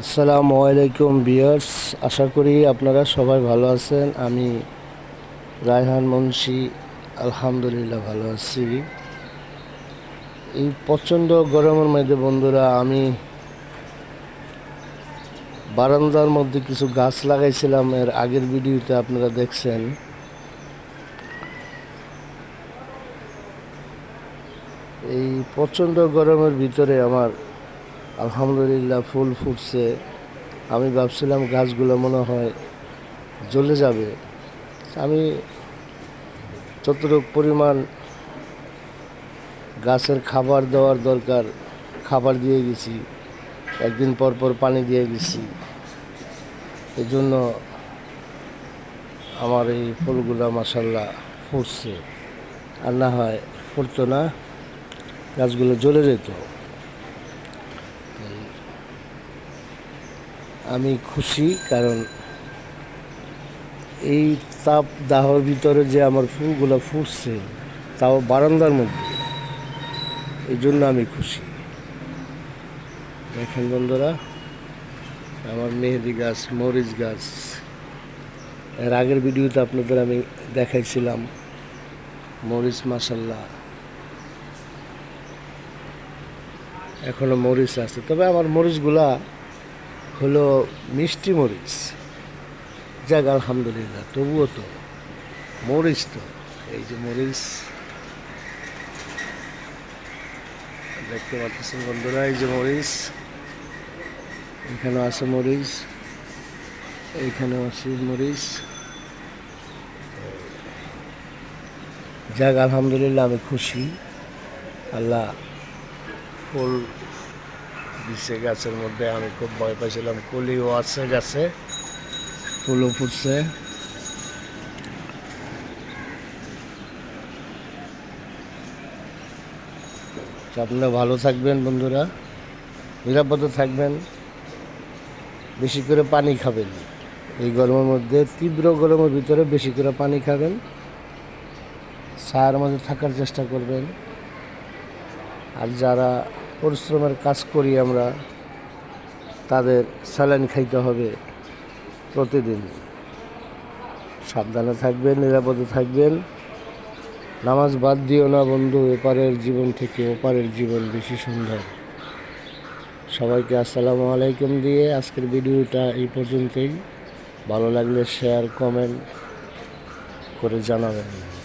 আসসালামু আলাইকুম বিয়ার্স আশা করি আপনারা সবাই ভালো আছেন। আমি রায়হান মুন্সি, আলহামদুলিল্লাহ ভালো আছি। এই প্রচণ্ড গরমের মধ্যে বন্ধুরা, আমি বারান্দার মধ্যে কিছু গাছ লাগাইছিলাম, এর আগের ভিডিওতে আপনারা দেখছেন। এই প্রচণ্ড গরমের ভিতরে আমার আলহামদুলিল্লাহ, ফুল ফুটছে। আমি ভাবছিলাম গাছগুলো মনে হয় জ্বলে যাবে। আমি যতটুকু পরিমাণ গাছের খাবার দেওয়ার দরকার, খাবার দিয়ে গেছি। একদিন পর পর পানি দিয়ে গেছি। এই জন্য আমার এই ফুলগুলো মাসাল্লাহ ফুটছে। আর না হয় ফুটতো না, গাছগুলো জ্বলে যেত। আমি খুশি, কারণ এই তাপ দাহর ভিতরে যে আমার ফুলগুলো ফুটছে, তাও বারান্দার মধ্যে। এই জন্য আমি খুশি। দেখেন বন্ধুরা, আমার মেহেদি গাছ, মরিচ গাছ। এর আগের ভিডিওতে আপনাদের আমি দেখাইছিলাম মরিচ মাসাল্লাহ এখনও মরিচ আছে। তবে আমার মরিচগুলা হলো মিষ্টি মরিচ। যাক, আলহামদুলিল্লাহ, তবুও তো মরিচ তো। এই যে মরিচ। দেখতে পাচ্ছেন বন্ধুরা, এই যে মরিচ। এখানে আছে মরিচ। এইখানেও আছে মরিচ। যাক, আলহামদুলিল্লাহ, আমি খুশি। আল্লাহ ফুল দিছে গাছের মধ্যে, আমি খুব ভয় পাইছিলাম। কলিও আছে গাছে, ফুলও ফুটছে। তো আপনারা ভালো থাকবেন বন্ধুরা, নিরাপদ থাকবেন, বেশি করে পানি খাবেন। এই গরমের মধ্যে, তীব্র গরমের ভিতরে বেশি করে পানি খাবেন ছায়ার মধ্যে থাকার চেষ্টা করবেন। আর যারা পরিশ্রমের কাজ করি আমরা, তাদের স্যালাইন খাইতে হবে প্রতিদিন। সাবধানে থাকবেন, নিরাপদে থাকবেন। নামাজ বাদ দিও না বন্ধু, এপারের জীবন থেকে ওপারের জীবন বেশি সুন্দর। সবাইকে আসসালামু আলাইকুম দিয়ে আজকের ভিডিওটা এই পর্যন্তই। ভালো লাগলে শেয়ার কমেন্ট করে জানাবেন।